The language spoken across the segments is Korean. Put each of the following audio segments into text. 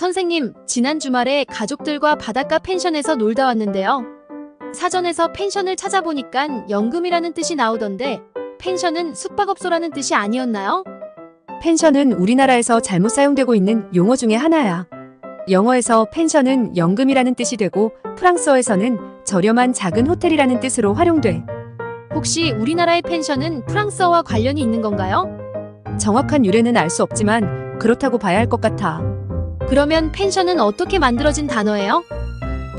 선생님, 지난 주말에 가족들과 바닷가 펜션에서 놀다 왔는데요. 사전에서 펜션을 찾아보니까 연금이라는 뜻이 나오던데 펜션은 숙박업소라는 뜻이 아니었나요? 펜션은 우리나라에서 잘못 사용되고 있는 용어 중에 하나야. 영어에서 펜션은 연금이라는 뜻이 되고 프랑스어에서는 저렴한 작은 호텔이라는 뜻으로 활용돼. 혹시 우리나라의 펜션은 프랑스어와 관련이 있는 건가요? 정확한 유래는 알 수 없지만 그렇다고 봐야 할 것 같아. 그러면 펜션은 어떻게 만들어진 단어예요?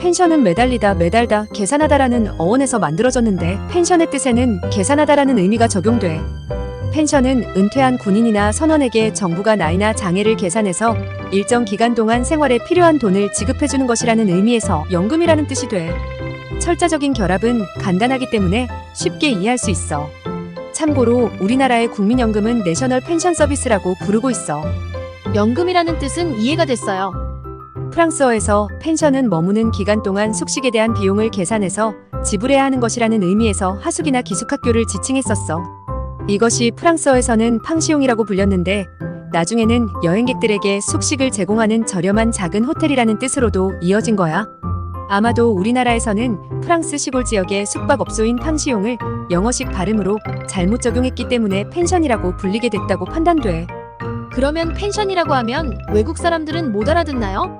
펜션은 매달리다, 매달다, 계산하다라는 어원에서 만들어졌는데 펜션의 뜻에는 계산하다라는 의미가 적용돼. 펜션은 은퇴한 군인이나 선원에게 정부가 나이나 장애를 계산해서 일정 기간 동안 생활에 필요한 돈을 지급해주는 것이라는 의미에서 연금이라는 뜻이 돼. 철자적인 결합은 간단하기 때문에 쉽게 이해할 수 있어. 참고로 우리나라의 국민연금은 내셔널 펜션 서비스라고 부르고 있어. 연금이라는 뜻은 이해가 됐어요. 프랑스어에서 펜션은 머무는 기간 동안 숙식에 대한 비용을 계산해서 지불해야 하는 것이라는 의미에서 하숙이나 기숙학교를 지칭했었어. 이것이 프랑스어에서는 팡시용이라고 불렸는데 나중에는 여행객들에게 숙식을 제공하는 저렴한 작은 호텔이라는 뜻으로도 이어진 거야. 아마도 우리나라에서는 프랑스 시골 지역의 숙박업소인 팡시용을 영어식 발음으로 잘못 적용했기 때문에 펜션이라고 불리게 됐다고 판단돼. 그러면 펜션이라고 하면 외국 사람들은 못 알아듣나요?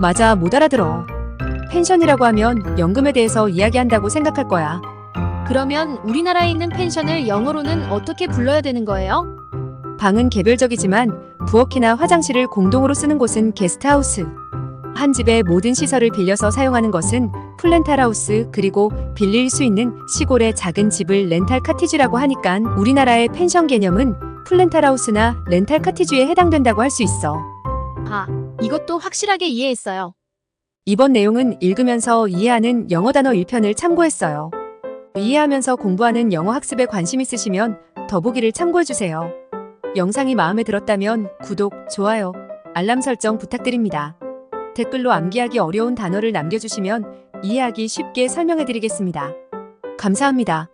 맞아, 못 알아들어. 펜션이라고 하면 연금에 대해서 이야기한다고 생각할 거야. 그러면 우리나라에 있는 펜션을 영어로는 어떻게 불러야 되는 거예요? 방은 개별적이지만 부엌이나 화장실을 공동으로 쓰는 곳은 게스트하우스. 한 집의 모든 시설을 빌려서 사용하는 것은 플렌탈하우스 그리고 빌릴 수 있는 시골의 작은 집을 렌탈 카티지라고 하니까 우리나라의 펜션 개념은 플렌탈하우스나 렌탈 카티지에 해당된다고 할 수 있어. 아, 이것도 확실하게 이해했어요. 이번 내용은 읽으면서 이해하는 영어 단어 1편을 참고했어요. 이해하면서 공부하는 영어 학습에 관심 있으시면 더보기를 참고해주세요. 영상이 마음에 들었다면 구독, 좋아요, 알람 설정 부탁드립니다. 댓글로 암기하기 어려운 단어를 남겨주시면 이해하기 쉽게 설명해드리겠습니다. 감사합니다.